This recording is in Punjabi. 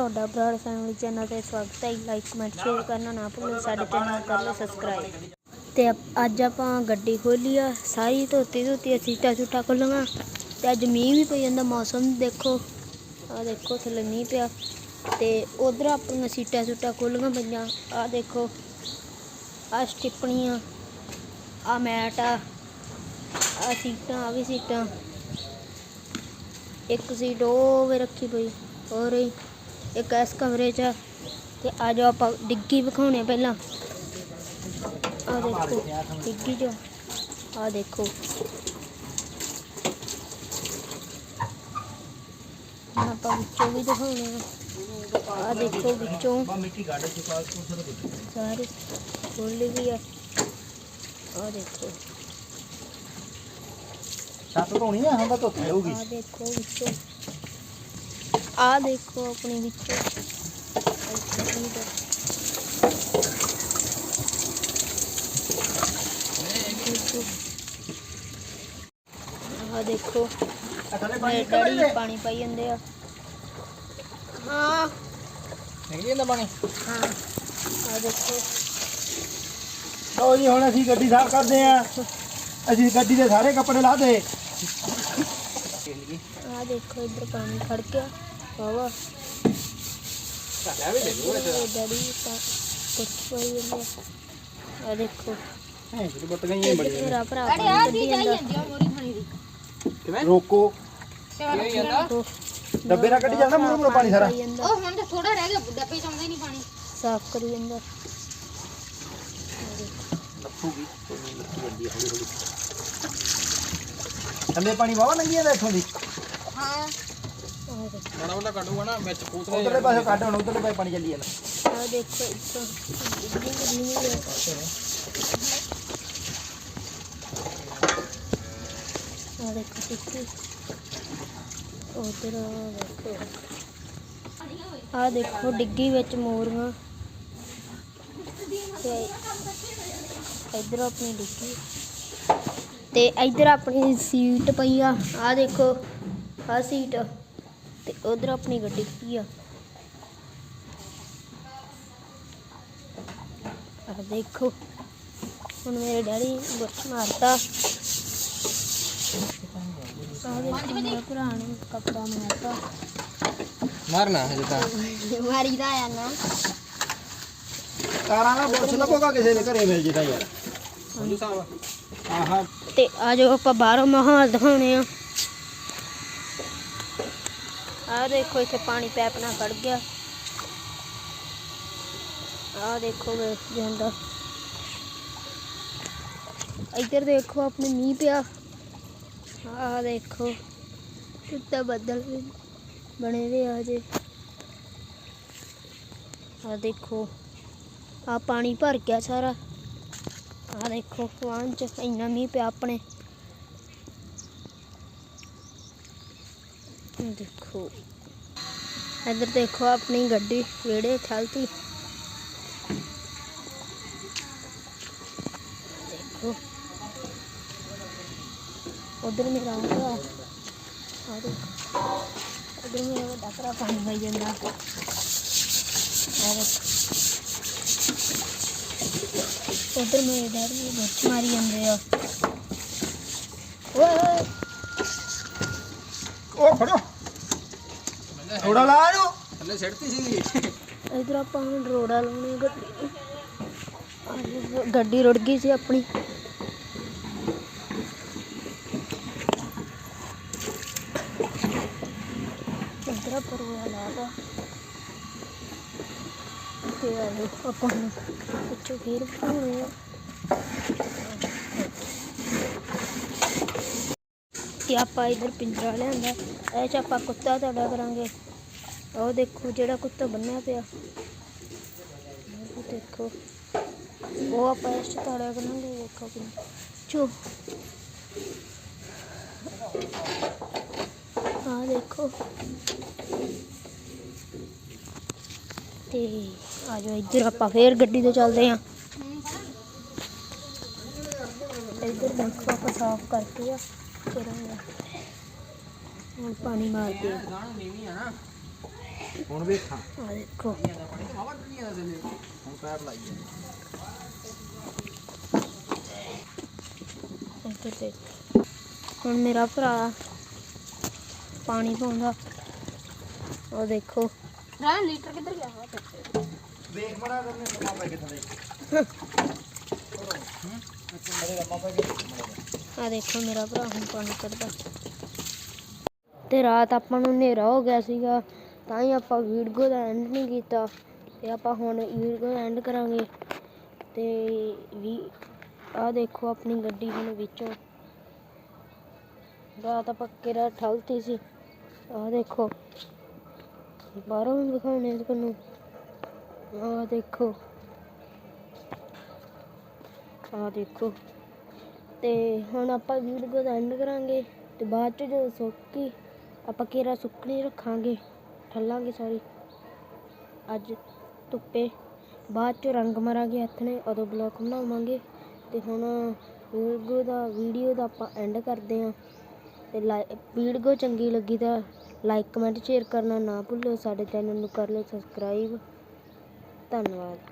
ਤੁਹਾਡਾ ਬਰਾੜ ਫੈਮਿਲੀ ਚੈਨਲ ਤੇ ਸਵਾਗਤ ਹੈ। ਲਾਈਕ ਕਮੈਂਟ ਸ਼ੇਅਰ ਕਰਨਾ ਨਾ ਭੁੱਲੋ। ਸਾਡੇ ਚੈਨਲ ਕਰ ਲਓ ਸਬਸਕ੍ਰਾਈਬ ਤੇ ਅੱਜ ਆਪਾਂ ਗੱਡੀ ਖੋਲੀ ਆ। ਸਾਰੀ ਧੋਤੀ ਧੋਤੀ ਸੀਟਾਂ ਛੁੱਟਾ ਖੋਲਾਂਗਾ ਤੇ ਅੱਜ ਮੀਂਹ ਵੀ ਪਈ ਜਾਂਦਾ, ਮੌਸਮ ਦੇਖੋ। ਆ ਦੇਖੋ, ਥੱਲੇ ਮੀਂਹ ਪਿਆ। ਤੇ ਉਧਰ ਆਪਣੀਆਂ ਸੀਟਾਂ ਛੁੱਟਾ ਖੋਲੀਆਂ ਪਈਆਂ। ਆ ਦੇਖੋ, ਆ ਸਟਿੱਪਣੀਆਂ, ਆ ਮੈਟ ਆ। ਆ ਸੀਟਾਂ, ਆ ਵੀ ਸੀਟਾਂ। ਇੱਕ ਸੀਟ ਉਹ ਵੀ ਰੱਖੀ ਪਈ। ਹੋਰ ਹੀ। ਇੱਕ ਇਸ ਕਮਰੇ 'ਚ ਆ। ਤੇ ਆ ਜਾਓ ਆਪਾਂ ਡਿੱਗੀ ਵਿਖਾਉਣੇ ਪਹਿਲਾਂ ਆ ਦੇਖੋ ਡਿੱਗੀ ਜੋ ਆ ਦੇਖੋ ਹੁਣ ਆਪਾਂ ਵਿੱਚੋਂ ਵੀ ਦਿਖਾਉਣੇ ਆ ਆ ਦੇਖੋ ਵਿੱਚੋਂ ਮਿੱਟੀ ਕੱਢ ਚੁਕਾ ਉਸ ਤੋਂ ਸਾਰੇ ਖੋਲੀ ਵੀ ਆ ਆ ਦੇਖੋ ਛੱਤ ਧੋਣੀ ਆ ਹੁੰਦਾ ਧੁੱਪ ਹੋਊਗੀ ਆ ਦੇਖੋ ਵਿੱਚੋਂ ਆ ਦੇਖੋ ਆਪਣੀ ਵਿੱਚੋਂ। ਆ ਦੇਖੋ ਡੈਡੀ ਪਾਣੀ ਪਾਈ ਜਾਂਦੇ ਆ। ਹਾਂ। ਨਿਕਲ ਜਾਂਦਾ ਪਾਣੀ? ਹਾਂ। ਆ ਦੇਖੋ। ਲਓ ਜੀ ਹੁਣ ਅਸੀਂ ਗੱਡੀ ਸਾਫ਼ ਕਰਦੇ ਆ ਅਸੀਂ ਗੱਡੀ ਦੇ ਸਾਰੇ ਕੱਪੜੇ ਲਾ ਦੇ। ਆ ਦੇਖੋ ਇੱਧਰ ਪਾਣੀ ਖੜ ਗਿਆ। ਵਾਵਾ ਲੈ ਵੀ ਦੇ ਤਾਂ ਕੁਛ ਆ ਦੇਖੋ ਹੈ ਜਿਹੜੀ ਗਈਆਂ ਭਰਾ ਪਾਣੀ ਕੱਢੀ ਜਾਂਦਾ ਕਿਵੇਂ ਰੋਕੋ ਦੇਖੋ, ਡੱਬੇ ਨਾਲ ਕੱਢੀ ਜਾਂਦਾ ਮੂੰਹ ਮੂੰਹ ਪਾਣੀ ਸਾਰਾ ਉਹ ਹੁਣ ਤਾਂ ਥੋੜਾ ਰਹਿ ਗਿਆ ਡੱਬੇ ਚ ਆਉਂਦਾ ਹੀ ਨਹੀਂ ਪਾਣੀ ਸਾਫ਼ ਕਰੀ ਜਾਂਦਾ ਲੱਥੂਗੀ ਲੱਥੂ ਜਾਂਦੀ ਹੌਲੀ ਹੌਲੀ ਥੱਲੇ ਪਾਣੀ ਵਾਵਾ ਲੰਗੀ ਜਾਂਦਾ ਇੱਥੋਂ ਦੀ ਹਾਂ ਮਾੜਾ ਮੋਟਾ ਕੱਢੂਗਾ ਨਾ ਵਿੱਚ ਪੂਤਰੇ ਉਧਰਲੇ ਪਾਸੇ ਕੱਢ ਹੁਣ ਉਧਰਲੇ ਪਾਸੇ ਪਾਣੀ ਚੱਲੀ ਜਾਂਦਾ। ਆ ਦੇਖੋ ਇੱਥੋਂ ਡਿੱਗੀ ਕਿੰਨੀ ਹੋਈ ਹੈ। ਆ ਦੇਖੋ ਟਿੱਕੀ ਉਧਰ ਦੇਖੋ। ਆ ਦੇਖੋ ਡਿੱਗੀ ਵਿੱਚ ਮੋਰੀਆਂ। ਤੇ ਇੱਧਰ ਆਪਣੀ ਡਿੱਗੀ। ਤੇ ਇੱਧਰ ਆਪਣੀ ਸੀਟ ਪਈ ਆ। ਆ ਦੇਖੋ ਆ ਸੀਟ। ਤੇ ਉਧਰ ਆਪਣੀ ਗੱਡੀ ਪਈ ਆ? ਆ ਦੇਖੋ ਹੁਣ ਮੇਰੇ ਡੈਡੀ ਬੁਰਸ਼ ਮਾਰਤਾ। ਨੇ ਕੱਪੜਾ ਮਾਰਤਾ। ਮਾਰਨਾ ਹਜੇ ਤਾਂ। ਮਾਰੀਦਾ ਆ ਨਾ। ਕਾਰਾਂ ਦਾ ਪੁੱਛ ਲੱਭੋਗਾ ਕਿਸੇ ਦੇ ਘਰੇ ਮਿਲ ਜਿੱਦਾਂ ਯਾਰ। ਸਾਹਿਬ ਆਹਾ ਤੇ ਆ ਜਾਓ ਆਪਾਂ ਬਾਹਰੋਂ ਮਾਹੌਲ ਦਿਖਾਉਣੇ ਆ। ਆ ਦੇਖੋ ਇੱਥੇ ਪਾਣੀ ਪੈਪ ਨਾਲ ਖੜ ਗਿਆ। ਆ ਦੇਖੋ ਵੇ ਜਾਂਦਾ। ਇੱਧਰ ਦੇਖੋ ਆਪਣੇ ਮੀਂਹ ਪਿਆ। ਆ ਦੇਖੋ, ਕਿੱਦਾਂ ਬੱਦਲ ਬਣੇ ਵੇ ਆ ਜੇ ਆ ਦੇਖੋ, ਆ ਪਾਣੀ ਭਰ ਗਿਆ ਸਾਰਾ। ਆ ਦੇਖੋ, ਵਾਹਨ ਚ ਇੰਨਾ ਮੀਂਹ ਪਿਆ ਆਪਣੇ। ਦੇਖੋ। ਇੱਧਰ ਦੇਖੋ ਆਪਣੀ ਗੱਡੀ, ਵਿਹੜੇ, ਥਲਤੀ। ਦੇਖੋ। ਉਧਰ ਮੇਰਾ ਭਰਾ। ਆ ਦੇਖੋ। ਉਧਰ ਮੇਰਾ ਵੱਡਾ ਭਰਾ ਪਾਣੀ ਪਾਈ ਜਾਂਦਾ। ਆ ਦੇਖੋ। ਉਧਰ ਮੇਰੇ ਡੈਡੀ ਬੱਚ ਮਾਰੀ ਜਾਂਦੇ ਆ। ਓਏ ਉਹ ਫੜੋ। ਥੋੜਾ ਲਾ ਇਹਨੂੰ ਥੱਲੇ ਸਿੱਟਤੀ ਸੀ। ਇਧਰ ਆਪਾਂ ਹੁਣ ਰੋੜਾ ਲਾਉਣੇ ਗੱਡੀ। ਨੂੰ। ਆਹ ਗੱਡੀ ਰੁੜ ਗਈ ਸੀ ਆਪਣੀ। ਇਧਰ ਆਪਾਂ ਰੋੜਾ ਲਾਦਾ ਤੇ। ਆਪਾਂ ਨੂੰ ਪਿੱਛੋਂ ਫੇਰ ਪਾਉਣੇ ਆ। ਤੇ ਆਪਾਂ ਇਧਰ ਪਿੰਜਰਾ ਲਿਆਂਦਾ ਇਹ ਚ ਆਪਾਂ ਕੁੱਤਾ ਤੁਹਾਡਾ ਕਰਾਂਗੇ ਉਹ ਦੇਖੋ ਜਿਹੜਾ ਕੁੱਤਾ ਬੰਨਿਆ ਪਿਆ ਉਹ ਦੇਖੋ ਉਹ ਆਪਾਂ ਇਸ ਚ ਤਾੜਿਆ ਕਰਾਂਗੇ ਦੇਖੋ ਕਿ ਚੋ ਆ ਦੇਖੋ ਤੇ ਆ ਜਾਓ ਇੱਧਰ ਆਪਾਂ ਫੇਰ ਗੱਡੀ ਤੇ ਚੱਲਦੇ ਆਂ ਇੱਧਰ ਦੇਖੋ ਆਪਾਂ ਸਾਫ਼ ਕਰਕੇ ਆ ਹੁਣ ਪਾਣੀ ਮਾਰਦੇ ਆ ਗਾਣਾ ਨੀਵੀਂ ਆ ਨਾ ਹੁਣ ਵੇਖਾਂ। ਆ ਦੇਖੋ। ਹੁਣ ਪੈਪ ਲਾਈਏ ਇੱਧਰ ਦੇਖ। ਹੁਣ ਮੇਰਾ ਭਰਾ ਪਾਣੀ ਪਾਉਂਦਾ। ਉਹ ਦੇਖੋ। ਰਾਂ ਲੀਟਰ ਕਿੱਧਰ ਗਿਆ ਵਾ ਵੇਖ ਮੜਾ ਕਰਨੇ ਲੰਮਾ ਪੈ ਕੇ ਥੱਲੇ ਅਰੇ ਲੰਮਾ ਪੈ ਕੇ ਆ ਦੇਖੋ ਮੇਰਾ ਭਰਾ ਹੁਣ ਪਾਣੀ ਕੱਢਦਾ। ਤੇ ਰਾਤ ਆਪਾਂ ਨੂੰ ਹਨੇਰਾ ਹੋ ਗਿਆ ਸੀਗਾ, ਤਾਂ ਹੀ ਆਪਾਂ ਵੀਡੀਓ ਦਾ ਐਂਡ ਨਹੀਂ ਕੀਤਾ। ਤੇ ਆਪਾਂ ਹੁਣ ਵੀਡੀਓ ਦਾ ਐਂਡ ਕਰਾਂਗੇ। ਤੇ ਵੀ ਆ ਦੇਖੋ ਆਪਣੀ ਗੱਡੀ ਹੁਣ ਵਿੱਚੋਂ। ਰਾਤ ਆਪਾਂ ਕਿਹੜਾ ਠਲਤੀ ਸੀ। ਆ ਦੇਖੋ। ਬਾਹਰੋਂ ਵੀ ਦਿਖਾਉਣੇ ਤੁਹਾਨੂੰ। ਆ ਦੇਖੋ। ਆ ਦੇਖੋ। ਤੇ ਹੁਣ ਆਪਾਂ ਵੀਡੀਓ ਦਾ ਐਂਡ ਕਰਾਂਗੇ ਤੇ ਬਾਅਦ ਚ ਜਦੋਂ ਸੁੱਕੀ, ਆਪਾਂ ਕੇਰਾ ਸੁੱਕਣੀ ਰੱਖਾਂਗੇ, ਠੱਲਾਂਗੇ ਸਾਰੀ ਅੱਜ ਧੁੱਪੇ, ਬਾਅਦ ਚ ਰੰਗ ਮਾਰਾਂਗੇ ਹੱਥ ਨੇ, ਉਦੋਂ ਬਲੌਕ ਬਣਾਵਾਂਗੇ। ਤੇ ਹੁਣ ਵੀਡੀਓ ਦਾ ਵੀਡੀਓ ਦਾ ਆਪਾਂ ਐਂਡ ਕਰਦੇ ਆਂ ਤੇ ਵੀਡੀਓ ਚੰਗੀ ਲੱਗੀ ਤਾਂ ਲਾਈਕ ਕਮੈਂਟ ਸ਼ੇਅਰ ਕਰਨਾ ਨਾ ਭੁੱਲਿਓ, ਸਾਡੇ ਚੈਨਲ ਨੂੰ ਕਰ ਲਓ ਸਬਸਕ੍ਰਾਈਬ ਧੰਨਵਾਦ।